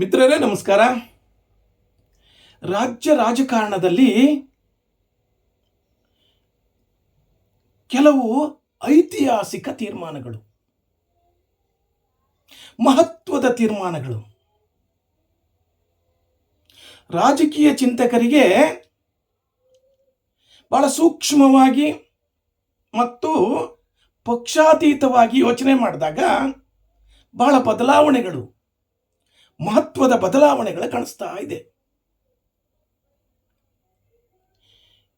ಮಿತ್ರರೇ, ನಮಸ್ಕಾರ. ರಾಜ್ಯ ರಾಜಕಾರಣದಲ್ಲಿ ಕೆಲವು ಐತಿಹಾಸಿಕ ತೀರ್ಮಾನಗಳು, ಮಹತ್ವದ ತೀರ್ಮಾನಗಳು. ರಾಜಕೀಯ ಚಿಂತಕರಿಗೆ ಬಹಳ ಸೂಕ್ಷ್ಮವಾಗಿ ಮತ್ತು ಪಕ್ಷಾತೀತವಾಗಿ ಯೋಚನೆ ಮಾಡಿದಾಗ ಬಹಳ ಬದಲಾವಣೆಗಳು ಮಹತ್ವದ ಬದಲಾವಣೆಗಳು ಕಾಣಿಸ್ತಾ ಇದೆ.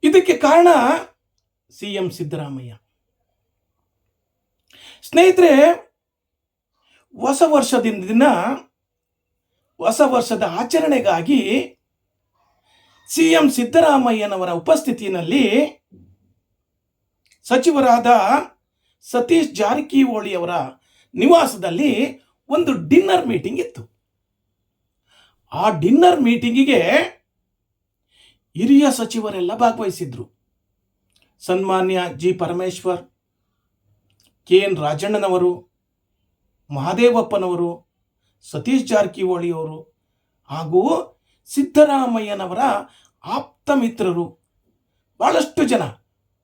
ಇದಕ್ಕೆ ಕಾರಣ ಸಿ ಎಂ ಸಿದ್ದರಾಮಯ್ಯ. ಸ್ನೇಹಿತರೆ, ಹೊಸ ವರ್ಷದಿಂದ ದಿನ ಹೊಸ ವರ್ಷದ ಆಚರಣೆಗಾಗಿ ಸಿ ಎಂ ಸಿದ್ದರಾಮಯ್ಯನವರ ಉಪಸ್ಥಿತಿಯಲ್ಲಿ ಸಚಿವರಾದ ಸತೀಶ್ ಜಾರಕಿಹೊಳಿ ಅವರ ನಿವಾಸದಲ್ಲಿ ಒಂದು ಡಿನ್ನರ್ ಮೀಟಿಂಗ್ ಇತ್ತು. ಆ ಡಿನ್ನರ್ ಮೀಟಿಂಗಿಗೆ ಹಿರಿಯ ಸಚಿವರೆಲ್ಲ ಭಾಗವಹಿಸಿದ್ರು. ಸನ್ಮಾನ್ಯ ಜಿ ಪರಮೇಶ್ವರ್, ಕೆ ಎನ್ ರಾಜಣ್ಣನವರು, ಮಹಾದೇವಪ್ಪನವರು, ಸತೀಶ್ ಜಾರಕಿಹೊಳಿಯವರು ಹಾಗೂ ಸಿದ್ದರಾಮಯ್ಯನವರ ಆಪ್ತ ಮಿತ್ರರು. ಭಾಳಷ್ಟು ಜನ,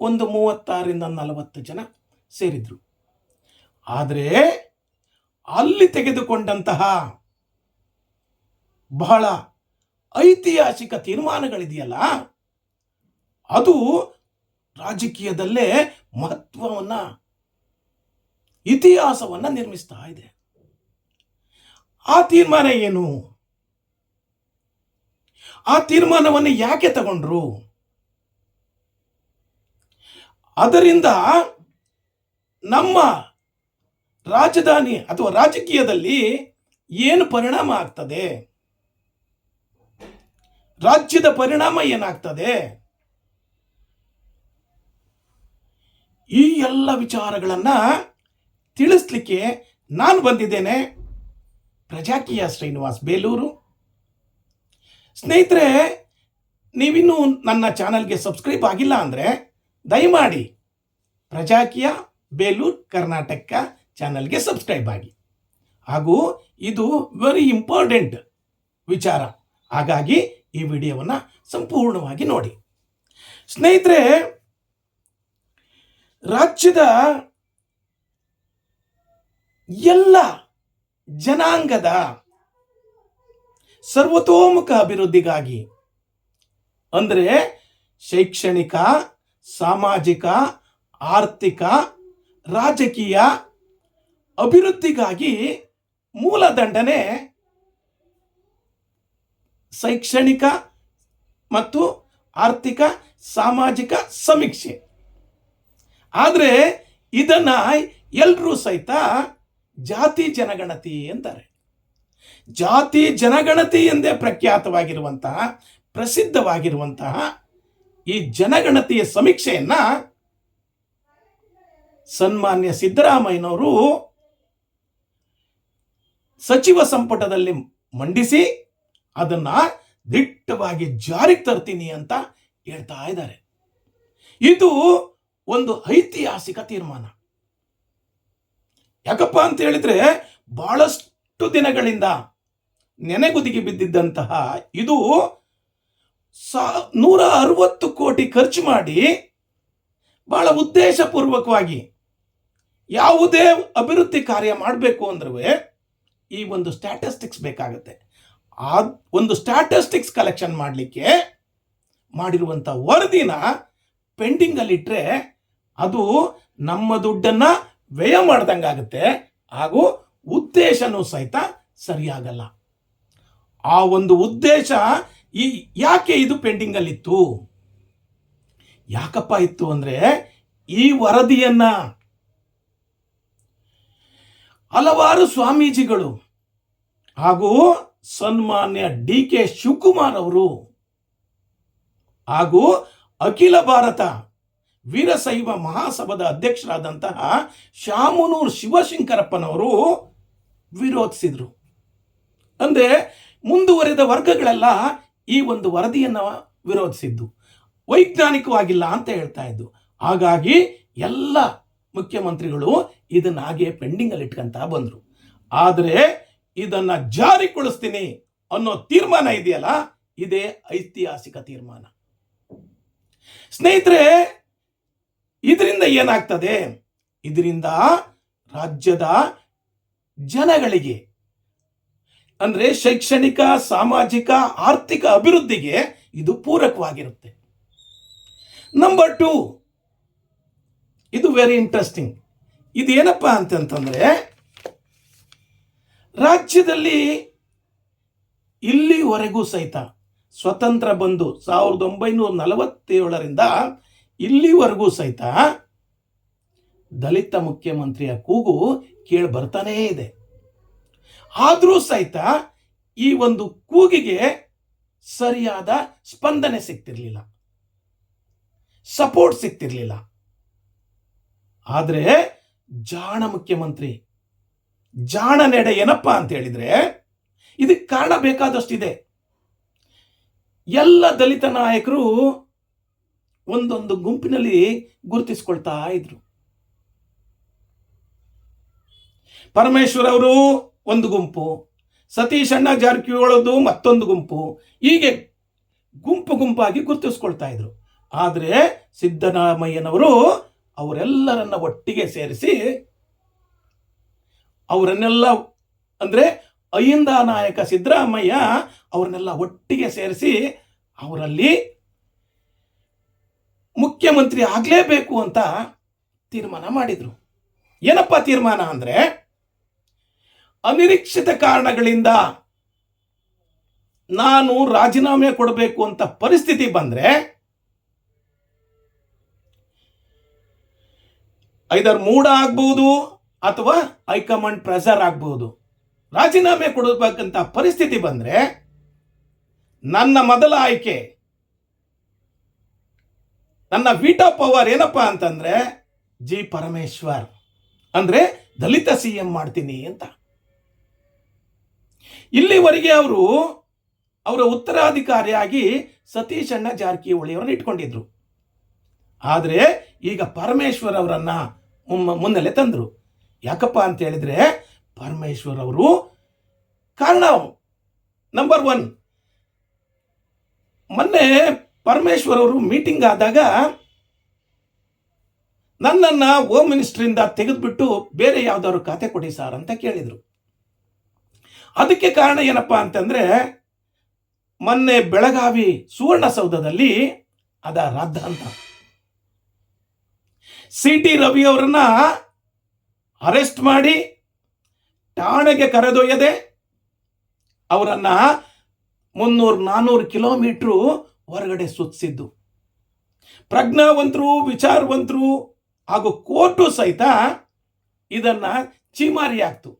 ಒಂದು ಮೂವತ್ತಾರಿಂದ ನಲವತ್ತು ಜನ ಸೇರಿದರು. ಆದರೆ ಅಲ್ಲಿ ತೆಗೆದುಕೊಂಡಂತಹ ಬಹಳ ಐತಿಹಾಸಿಕ ತೀರ್ಮಾನಗಳಿದೆಯಲ್ಲ? ಅದು ರಾಜಕೀಯದಲ್ಲೇ ಮಹತ್ವವನ್ನ, ಇತಿಹಾಸವನ್ನ ನಿರ್ಮಿಸ್ತಾ ಇದೆ. ಆ ತೀರ್ಮಾನ ಏನು? ಆ ತೀರ್ಮಾನವನ್ನು ಯಾಕೆ ತಗೊಂಡ್ರು? ಅದರಿಂದ ನಮ್ಮ ರಾಜಧಾನಿ ಅಥವಾ ರಾಜಕೀಯದಲ್ಲಿ ಏನು ಪರಿಣಾಮ ಆಗ್ತದೆ? ರಾಜ್ಯದ ಪರಿಣಾಮ ಏನಾಗ್ತದೆ? ಈ ಎಲ್ಲ ವಿಚಾರಗಳನ್ನು ತಿಳಿಸ್ಲಿಕ್ಕೆ ನಾನು ಬಂದಿದ್ದೇನೆ ಪ್ರಜಾಕೀಯ ಶ್ರೀನಿವಾಸ್ ಬೇಲೂರು. ಸ್ನೇಹಿತರೆ, ನೀವಿನ್ನೂ ನನ್ನ ಚಾನಲ್ಗೆ ಸಬ್ಸ್ಕ್ರೈಬ್ ಆಗಿಲ್ಲ ಅಂದರೆ ದಯಮಾಡಿ ಪ್ರಜಾಕೀಯ ಬೇಲೂರು ಕರ್ನಾಟಕ ಚಾನಲ್ಗೆ ಸಬ್ಸ್ಕ್ರೈಬ್ ಆಗಿ. ಹಾಗೂ ಇದು ವೆರಿ ಇಂಪಾರ್ಟೆಂಟ್ ವಿಚಾರ. ಹಾಗಾಗಿ ಈ ವಿಡಿಯೋವನ್ನು ಸಂಪೂರ್ಣವಾಗಿ ನೋಡಿ. ಸ್ನೇಹಿತರೆ, ರಾಜ್ಯದ ಎಲ್ಲ ಜನಾಂಗದ ಸರ್ವತೋಮುಖ ಅಭಿವೃದ್ಧಿಗಾಗಿ, ಅಂದರೆ ಶೈಕ್ಷಣಿಕ, ಸಾಮಾಜಿಕ, ಆರ್ಥಿಕ, ರಾಜಕೀಯ ಅಭಿವೃದ್ಧಿಗಾಗಿ ಮೂಲದಂಡನೆ ಶೈಕ್ಷಣಿಕ ಮತ್ತು ಆರ್ಥಿಕ ಸಾಮಾಜಿಕ ಸಮೀಕ್ಷೆ. ಆದರೆ ಇದನ್ನು ಎಲ್ಲರೂ ಸಹಿತ ಜಾತಿ ಜನಗಣತಿ ಅಂತಾರೆ ಜಾತಿ ಜನಗಣತಿ ಎಂದೇ ಪ್ರಖ್ಯಾತವಾಗಿರುವಂತಹ, ಪ್ರಸಿದ್ಧವಾಗಿರುವಂತಹ ಈ ಜನಗಣತಿಯ ಸಮೀಕ್ಷೆಯನ್ನ ಸನ್ಮಾನ್ಯ ಸಿದ್ದರಾಮಯ್ಯನವರು ಸಚಿವ ಸಂಪುಟದಲ್ಲಿ ಮಂಡಿಸಿ ಅದನ್ನ ದಿಟ್ಟವಾಗಿ ಜಾರಿಗೆ ತರ್ತೀನಿ ಅಂತ ಹೇಳ್ತಾ ಇದ್ದಾರೆ. ಇದು ಒಂದು ಐತಿಹಾಸಿಕ ತೀರ್ಮಾನ. ಯಾಕಪ್ಪ ಅಂತ ಹೇಳಿದ್ರೆ ಬಹಳಷ್ಟು ದಿನಗಳಿಂದ ನೆನೆಗುದಿಗೆ ಬಿದ್ದಿದ್ದಂತಹ ಇದು ಸಾ ನೂರ ಅರವತ್ತು ಕೋಟಿ ಖರ್ಚು ಮಾಡಿ ಬಹಳ ಉದ್ದೇಶಪೂರ್ವಕವಾಗಿ ಯಾವುದೇ ಅಭಿವೃದ್ಧಿ ಕಾರ್ಯ ಮಾಡಬೇಕು ಅಂದ್ರೆ ಈ ಒಂದು ಸ್ಟ್ಯಾಟಿಸ್ಟಿಕ್ಸ್ ಬೇಕಾಗುತ್ತೆ. ಆ ಒಂದು ಸ್ಟ್ಯಾಟಿಸ್ಟಿಕ್ಸ್ ಕಲೆಕ್ಷನ್ ಮಾಡಲಿಕ್ಕೆ ಮಾಡಿರುವಂಥ ವರದಿನ ಪೆಂಡಿಂಗಲ್ಲಿಟ್ಟರೆ ಅದು ನಮ್ಮ ದುಡ್ಡನ್ನು ವ್ಯಯ ಮಾಡ್ದಂಗಾಗುತ್ತೆ ಹಾಗೂ ಉದ್ದೇಶನೂ ಸಹಿತ ಸರಿಯಾಗಲ್ಲ. ಆ ಒಂದು ಉದ್ದೇಶ ಈ ಯಾಕೆ ಇದು ಪೆಂಡಿಂಗಲ್ಲಿತ್ತು ಯಾಕಪ್ಪ ಇತ್ತು ಅಂದರೆ ಈ ವರದಿಯನ್ನು ಹಲವಾರು ಸ್ವಾಮೀಜಿಗಳು ಹಾಗೂ ಸನ್ಮಾನ್ಯ ಡಿ ಕೆ ಶಿವಕುಮಾರ್ ಅವರು ಹಾಗೂ ಅಖಿಲ ಭಾರತ ವೀರಶೈವ ಮಹಾಸಭಾದ ಅಧ್ಯಕ್ಷರಾದಂತಹ ಶಾಮನೂರು ಶಿವಶಂಕರಪ್ಪನವರು ವಿರೋಧಿಸಿದರು. ಅಂದರೆ ಮುಂದುವರೆದ ವರ್ಗಗಳೆಲ್ಲ ಈ ಒಂದು ವರದಿಯನ್ನು ವಿರೋಧಿಸಿದ್ದು. ವೈಜ್ಞಾನಿಕವಾಗಿಲ್ಲ ಅಂತ ಹೇಳ್ತಾ ಇದ್ದು. ಹಾಗಾಗಿ ಎಲ್ಲ ಮುಖ್ಯಮಂತ್ರಿಗಳು ಇದನ್ನ ಹಾಗೆ ಪೆಂಡಿಂಗಲ್ಲಿ ಇಟ್ಕೊಂತ ಬಂದರು. ಆದರೆ ಇದನ್ನ ಜಾರಿಗೊಳಿಸ್ತೀನಿ ಅನ್ನೋ ತೀರ್ಮಾನ ಇದೆಯಲ್ಲ, ಇದೇ ಐತಿಹಾಸಿಕ ತೀರ್ಮಾನ. ಸ್ನೇಹಿತರೆ, ಇದರಿಂದ ಏನಾಗ್ತದೆ? ಇದರಿಂದ ರಾಜ್ಯದ ಜನಗಳಿಗೆ, ಅಂದ್ರೆ ಶೈಕ್ಷಣಿಕ, ಸಾಮಾಜಿಕ, ಆರ್ಥಿಕ ಅಭಿವೃದ್ಧಿಗೆ ಇದು ಪೂರಕವಾಗಿರುತ್ತೆ. ನಂಬರ್ ಟು ಇದು ವೆರಿ ಇಂಟ್ರೆಸ್ಟಿಂಗ್ ಇದೇನಪ್ಪ ಅಂತಂತಂದ್ರೆ ರಾಜ್ಯದಲ್ಲಿ ಇಲ್ಲಿವರೆಗೂ ಸಹಿತ ಸ್ವತಂತ್ರ ಬಂದು ಸಾವಿರದ ಒಂಬೈನೂರ ನಲವತ್ತೇಳರಿಂದ ಇಲ್ಲಿವರೆಗೂ ಸಹಿತ ದಲಿತ ಮುಖ್ಯಮಂತ್ರಿಯ ಕೂಗು ಕೇಳಿ ಬರ್ತಾನೇ ಇದೆ. ಆದರೂ ಸಹಿತ ಈ ಒಂದು ಕೂಗಿಗೆ ಸರಿಯಾದ ಸ್ಪಂದನೆ ಸಿಗ್ತಿರ್ಲಿಲ್ಲ. ಸಪೋರ್ಟ್ ಸಿಗ್ತಿರ್ಲಿಲ್ಲ. ಆದರೆ ಜಾಣ ಮುಖ್ಯಮಂತ್ರಿ ಜಾಣ ನೆಡೆ ಏನಪ್ಪ ಅಂತ ಹೇಳಿದ್ರೆ, ಇದಕ್ಕೆ ಕಾರಣ ಬೇಕಾದಷ್ಟಿದೆ. ಎಲ್ಲ ದಲಿತ ನಾಯಕರು ಒಂದೊಂದು ಗುಂಪಿನಲ್ಲಿ ಗುರುತಿಸ್ಕೊಳ್ತಾ ಇದ್ರು. ಪರಮೇಶ್ವರ್ ಅವರು ಒಂದು ಗುಂಪು, ಸತೀಶ್ ಅಣ್ಣ ಜಾರಕಿಹೊಳದು ಮತ್ತೊಂದು ಗುಂಪು, ಹೀಗೆ ಗುಂಪು ಗುಂಪಾಗಿ ಗುರುತಿಸ್ಕೊಳ್ತಾ ಇದ್ರು. ಆದರೆ ಸಿದ್ದರಾಮಯ್ಯನವರು ಅವರೆಲ್ಲರನ್ನ ಒಟ್ಟಿಗೆ ಸೇರಿಸಿ ಅವರನ್ನೆಲ್ಲ ಅಂದರೆ ಅಹಿಂದ ನಾಯಕ ಸಿದ್ದರಾಮಯ್ಯ ಅವ್ರನ್ನೆಲ್ಲ ಒಟ್ಟಿಗೆ ಸೇರಿಸಿ ಅವರಲ್ಲಿ ಮುಖ್ಯಮಂತ್ರಿ ಆಗಲೇಬೇಕು ಅಂತ ತೀರ್ಮಾನ ಮಾಡಿದರು. ಏನಪ್ಪ ತೀರ್ಮಾನ ಅಂದರೆ ಅನಿರೀಕ್ಷಿತ ಕಾರಣಗಳಿಂದ ನಾನು ರಾಜೀನಾಮೆ ಕೊಡಬೇಕು ಅಂತ ಪರಿಸ್ಥಿತಿ ಬಂದರೆ ಐದರ್ ಮೂಡ ಆಗ್ಬಹುದು ಅಥವಾ ಹೈಕಮಾಂಡ್ ಪ್ರೆಸರ್ ಆಗಬಹುದು ರಾಜೀನಾಮೆ ಕೊಡಬೇಕಂತ ಪರಿಸ್ಥಿತಿ ಬಂದ್ರೆ ನನ್ನ ಮೊದಲ ಆಯ್ಕೆ ನನ್ನ ವೀಟೋ ಪವರ್ ಏನಪ್ಪಾ ಅಂತಂದ್ರೆ ಜಿ ಪರಮೇಶ್ವರ್ ಅಂದ್ರೆ ದಲಿತ ಸಿ ಎಂ ಮಾಡ್ತೀನಿ ಅಂತ. ಇಲ್ಲಿವರೆಗೆ ಅವರು ಅವರ ಉತ್ತರಾಧಿಕಾರಿಯಾಗಿ ಸತೀಶ್ ಅಣ್ಣ ಜಾರಕಿಹೊಳಿ ಇಟ್ಕೊಂಡಿದ್ರು. ಆದರೆ ಈಗ ಪರಮೇಶ್ವರ್ ಅವರನ್ನು ಮುನ್ನೆಲೆ ತಂದರು. ಯಾಕಪ್ಪ ಅಂತ ಹೇಳಿದ್ರೆ ಪರಮೇಶ್ವರ್ ಅವರು ಕಾರಣ ನಂಬರ್ ಒನ್ ಮೊನ್ನೆ ಪರಮೇಶ್ವರ್ ಅವರು ಮೀಟಿಂಗ್ ಆದಾಗ ನನ್ನನ್ನು ಹೋಮ್ ಮಿನಿಸ್ಟ್ರಿಂದ ತೆಗೆದುಬಿಟ್ಟು ಬೇರೆ ಯಾವ್ದಾದ್ರು ಖಾತೆ ಕೊಡಿ ಸರ್ ಅಂತ ಕೇಳಿದರು. ಅದಕ್ಕೆ ಕಾರಣ ಏನಪ್ಪ ಅಂತಂದ್ರೆ ಮೊನ್ನೆ ಬೆಳಗಾವಿ ಸುವರ್ಣಸೌಧದಲ್ಲಿ ಅದ ರದ್ದ ಅಂತ ಸಿ ಟಿ ರವಿ ಅವರನ್ನ ಅರೆಸ್ಟ್ ಮಾಡಿ ಠಾಣೆಗೆ ಕರೆದೊಯ್ಯದೆ ಅವರನ್ನು ಮುನ್ನೂರು ನಾನ್ನೂರು ಕಿಲೋಮೀಟ್ರು ಹೊರಗಡೆ ಸುತ್ತಿಸಿದ್ದು. ಪ್ರಜ್ಞಾವಂತರು, ವಿಚಾರವಂತರು ಹಾಗೂ ಕೋರ್ಟು ಸಹಿತ ಇದನ್ನ ಚೀಮಾರಿ ಆಗ್ತು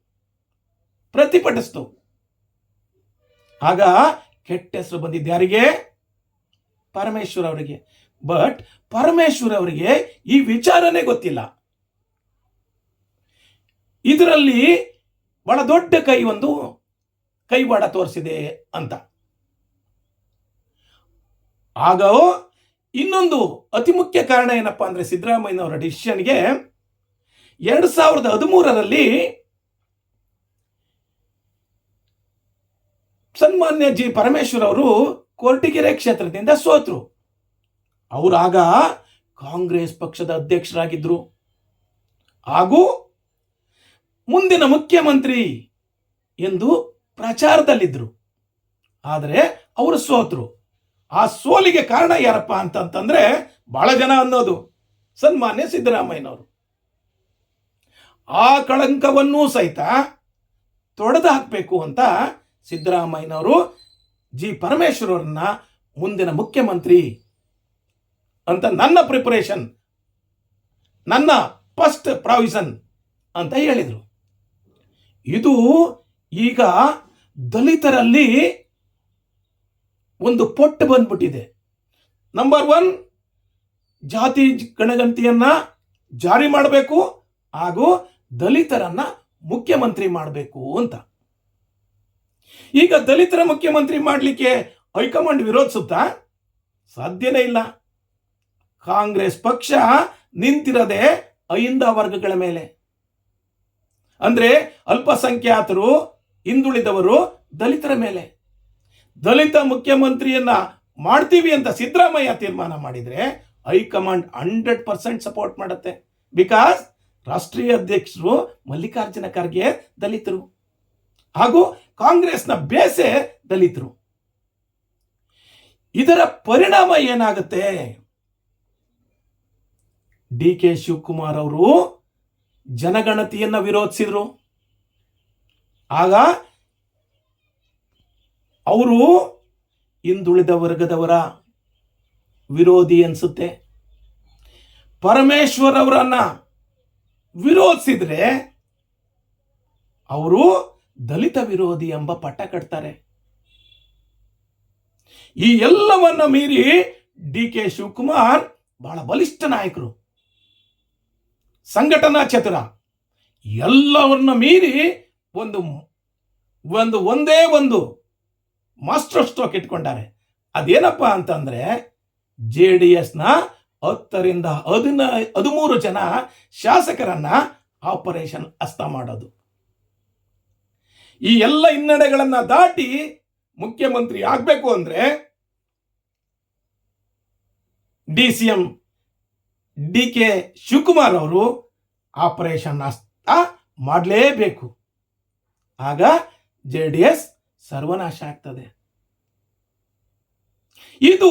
ಪ್ರತಿಭಟಿಸ್ತು. ಆಗ ಕೆಟ್ಟ ಹೆಸರು ಬಂದಿದ್ದು ಯಾರಿಗೆ? ಪರಮೇಶ್ವರ್ ಅವರಿಗೆ. ಬಟ್ ಪರಮೇಶ್ವರ್ ಅವರಿಗೆ ಈ ವಿಚಾರನೇ ಗೊತ್ತಿಲ್ಲ. ಇದರಲ್ಲಿ ಬಹಳ ದೊಡ್ಡ ಕೈ ಒಂದು ಕೈವಾಡ ತೋರಿಸಿದೆ ಅಂತ. ಆಗ ಇನ್ನೊಂದು ಅತಿ ಮುಖ್ಯ ಕಾರಣ ಏನಪ್ಪಾ ಅಂದ್ರೆ ಸಿದ್ದರಾಮಯ್ಯನವರ ಡಿಸಿಷನ್ಗೆ ಎರಡು ಸಾವಿರದ ಹದಿಮೂರರಲ್ಲಿ ಸನ್ಮಾನ್ಯ ಜಿ ಪರಮೇಶ್ವರ್ ಅವರು ಕೊರಟಗೆರೆ ಕ್ಷೇತ್ರದಿಂದ ಸೋತರು. ಅವರಾಗ ಕಾಂಗ್ರೆಸ್ ಪಕ್ಷದ ಅಧ್ಯಕ್ಷರಾಗಿದ್ದರು ಹಾಗೂ ಮುಂದಿನ ಮುಖ್ಯಮಂತ್ರಿ ಎಂದು ಪ್ರಚಾರದಲ್ಲಿದ್ದರು ಆದರೆ ಅವರು ಸೋತರು. ಆ ಸೋಲಿಗೆ ಕಾರಣ ಯಾರಪ್ಪ ಅಂತಂತಂದ್ರೆ ಬಹಳ ಜನ ಅನ್ನೋದು ಸನ್ಮಾನ್ಯ ಸಿದ್ದರಾಮಯ್ಯನವರು. ಆ ಕಳಂಕವನ್ನೂ ಸಹಿತ ತೊಡೆದು ಹಾಕಬೇಕು ಅಂತ ಸಿದ್ದರಾಮಯ್ಯನವರು ಜಿ ಪರಮೇಶ್ವರವ್ರನ್ನ ಮುಂದಿನ ಮುಖ್ಯಮಂತ್ರಿ ಅಂತ ನನ್ನ ಪ್ರಿಪರೇಷನ್ ನನ್ನ ಫಸ್ಟ್ ಪ್ರಾವಿಷನ್ ಅಂತ ಹೇಳಿದರು. ಇದು ಈಗ ದಲಿತರಲ್ಲಿ ಒಂದು ಪೊಟ್ಟು ಬಂದ್ಬಿಟ್ಟಿದೆ. ನಂಬರ್ ಒನ್ ಜಾತಿ ಗಣಗಂತಿಯನ್ನ ಜಾರಿ ಮಾಡಬೇಕು ಹಾಗೂ ದಲಿತರನ್ನ ಮುಖ್ಯಮಂತ್ರಿ ಮಾಡಬೇಕು ಅಂತ. ಈಗ ದಲಿತರ ಮುಖ್ಯಮಂತ್ರಿ ಮಾಡಲಿಕ್ಕೆ ಹೈಕಮಾಂಡ್ ವಿರೋಧಿಸುತ್ತಾ ಸಾಧ್ಯನೇ ಇಲ್ಲ. ಕಾಂಗ್ರೆಸ್ ಪಕ್ಷ ನಿಂತಿರದೆ ಅಹಿಂದ ವರ್ಗಗಳ ಮೇಲೆ. ಅಂದ್ರೆ ಅಲ್ಪಸಂಖ್ಯಾತರು, ಹಿಂದುಳಿದವರು ದಲಿತರ ಮೇಲೆ. ದಲಿತ ಮುಖ್ಯಮಂತ್ರಿಯನ್ನ ಮಾಡ್ತೀವಿ ಅಂತ ಸಿದ್ದರಾಮಯ್ಯ ತೀರ್ಮಾನ ಮಾಡಿದ್ರೆ high command hundred percent support ಮಾಡುತ್ತೆ. ಬಿಕಾಸ್ ರಾಷ್ಟ್ರೀಯ ಅಧ್ಯಕ್ಷರು ಮಲ್ಲಿಕಾರ್ಜುನ ಖರ್ಗೆ ದಲಿತರು. ಹಾಗೂ ಕಾಂಗ್ರೆಸ್ನ ಬೇಸೆ ದಲಿತರು. ಇದರ ಪರಿಣಾಮ ಏನಾಗುತ್ತೆ? ಡಿ ಕೆ ಶಿವಕುಮಾರ್ ಅವರು ಜನಗಣತಿಯನ್ನ ವಿರೋಧಿಸಿದ್ರು. ಆಗ ಅವರು ಹಿಂದುಳಿದ ವರ್ಗದವರ ವಿರೋಧಿ ಅನ್ಸುತ್ತೆ ಪರಮೇಶ್ವರ್ ಅವರನ್ನ ವಿರೋಧಿಸಿದ್ರೆ ಅವರು ದಲಿತ ವಿರೋಧಿ ಎಂಬ ಪಟ್ಟ ಕಟ್ತಾರೆ. ಈ ಎಲ್ಲವನ್ನ ಮೀರಿ ಡಿ ಕೆ ಶಿವಕುಮಾರ್ ಬಹಳ ಬಲಿಷ್ಠ ನಾಯಕರು. ಸಂಘಟನಾ ಚತುರ. ಎಲ್ಲವನ್ನ ಮೀರಿ ಒಂದು ಒಂದು, ಒಂದೇ ಒಂದು ಮಾಸ್ಟರ್ ಸ್ಟ್ರೋಕ್ ಇಟ್ಕೊಂಡಾರೆ. ಅದೇನಪ್ಪ ಅಂತಂದ್ರೆ ಜೆ ಡಿ ಎಸ್ನ ಹತ್ತರಿಂದ ಹದಿನ, ಹದಿಮೂರು ಜನ ಶಾಸಕರನ್ನ ಆಪರೇಷನ್ ಅಸ್ತ ಮಾಡೋದು. ಈ ಎಲ್ಲ ಹಿನ್ನಡೆಗಳನ್ನ ದಾಟಿ ಮುಖ್ಯಮಂತ್ರಿ ಆಗಬೇಕು ಅಂದ್ರೆ D C M D K Shivakumar ಅವರು ಆಪರೇಷನ್ ಅಸ್ತ ಮಾಡಲೇಬೇಕು. ಆಗ ಜೆ ಡಿ ಎಸ್ ಸರ್ವನಾಶ ಆಗ್ತದೆ. ಇದು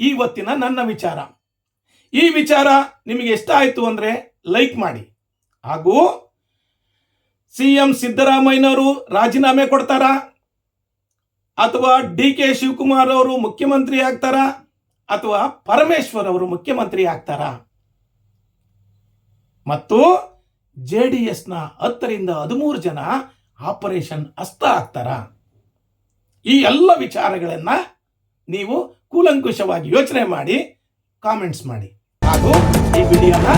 ಇವತ್ತಿನ ನನ್ನ ವಿಚಾರ. ಈ ವಿಚಾರ ನಿಮಗೆ ಇಷ್ಟ ಆಯಿತು ಅಂದರೆ ಲೈಕ್ ಮಾಡಿ. ಹಾಗೂ ಸಿ ಎಂ ಸಿದ್ದರಾಮಯ್ಯನವರು ರಾಜೀನಾಮೆ ಕೊಡ್ತಾರಾ? ಅಥವಾ ಡಿ ಕೆ ಶಿವಕುಮಾರ್ ಅವರು ಮುಖ್ಯಮಂತ್ರಿ ಆಗ್ತಾರಾ? ಅಥವಾ ಪರಮೇಶ್ವರ್ ಅವರು ಮುಖ್ಯಮಂತ್ರಿ ಆಗ್ತಾರಾ? ಮತ್ತು ಜೆ ಡಿ ಎಸ್ನ ಹತ್ತರಿಂದ ಹದಿಮೂರು ಜನ ಆಪರೇಷನ್ ಅಸ್ತ ಆಗ್ತಾರ? ಈ ಎಲ್ಲ ವಿಚಾರಗಳನ್ನ ನೀವು ಕೂಲಂಕುಷವಾಗಿ ಯೋಚನೆ ಮಾಡಿ, ಕಾಮೆಂಟ್ಸ್ ಮಾಡಿ. ಹಾಗೂ ಈ ವಿಡಿಯೋನ